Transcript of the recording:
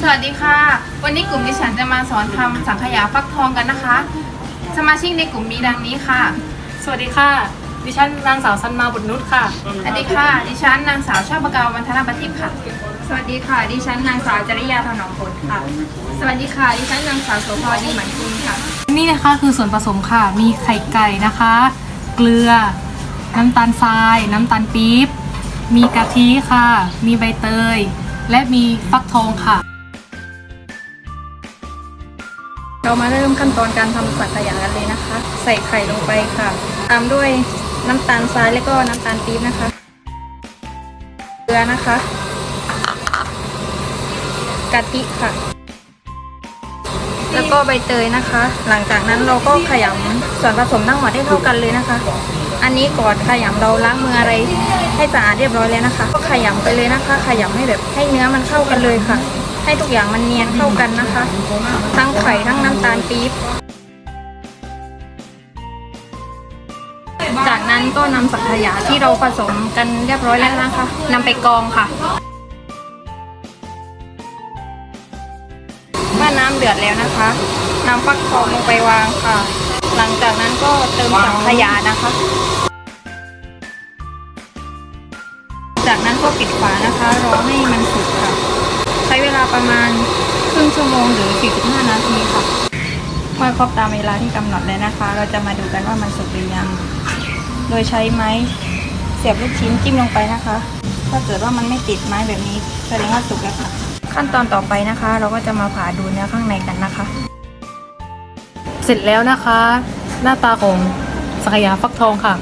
สวัสดีค่ะ วันนี้กลุ่มดิฉันจะมาสอนทำสังขยาฟักทองกันนะคะ สมาชิกในกลุ่มมีดังนี้ค่ะ สวัสดีค่ะ ดิฉันนางสาวสันมาบุตรนุชค่ะ สวัสดีค่ะ ดิฉันนางสาวชอบประกาววันธนบัติค่ะ สวัสดีค่ะ ดิฉันนางสาวจริยาถนอมผลค่ะ สวัสดีค่ะ ดิฉันนางสาวโสภาดีหมันคุณค่ะ นี่นะคะคือส่วนผสมค่ะ มีไข่ไก่นะคะ เกลือ น้ำตาลทราย น้ำตาลปี๊บ มีกะทิค่ะ มีใบเตย และมีฟักทองค่ะ เรามาเริ่มขั้นตอนการทำสังขยากันเลยนะคะ ใส่ไข่ลงไปค่ะ ตามด้วยน้ำตาลทรายและก็น้ำตาลปี๊บนะคะเกลือนะคะกะทิค่ะ ก็ใบเตยนะคะ หลังจากนั้นเราก็ขยำส่วนผสมทั้งหมดให้เข้ากันเลยนะคะ อันนี้ก่อนขยำเราล้างมืออะไรให้สะอาดเรียบร้อยแล้วนะคะ ก็ขยำไปเลยนะคะ ขยำให้แบบให้เนื้อมันเข้ากันเลยค่ะ ให้ทุกอย่างมันเนียนเข้ากันนะคะ ทั้งไข่ทั้งน้ำตาลปี๊บจากนั้นก็นำสังขยาที่เราผสมกันเรียบร้อยแล้วนะคะนำไปกองค่ะ มื่อน้ำเดือดแล้วนะคะนำฟักทองลงไปวางค่ะ หลังจากนั้นก็เติมสังขยานะคะ จากนั้นก็ปิดฝานะคะรอให้มันสุกค่ะ ใช้เวลาประมาณครึ่งชั่วโมงหรือ 45 นาทีค่ะเมื่อครบตามเวลาที่กำหนดแล้วนะคะ เราจะมาดูกันว่ามันสุกหรือยัง โดยใช้ไม้เสียบลูกชิ้นจิ้มลงไปนะคะ ถ้าเกิดว่ามันไม่ติดไม้แบบนี้แสดงว่าสุกแล้วค่ะ ขั้นตอนต่อไปนะคะ เราก็จะมาผ่าดูเนื้อข้างในกันนะคะ เสร็จแล้วนะคะ หน้าตาของสังขยาฟักทองค่ะ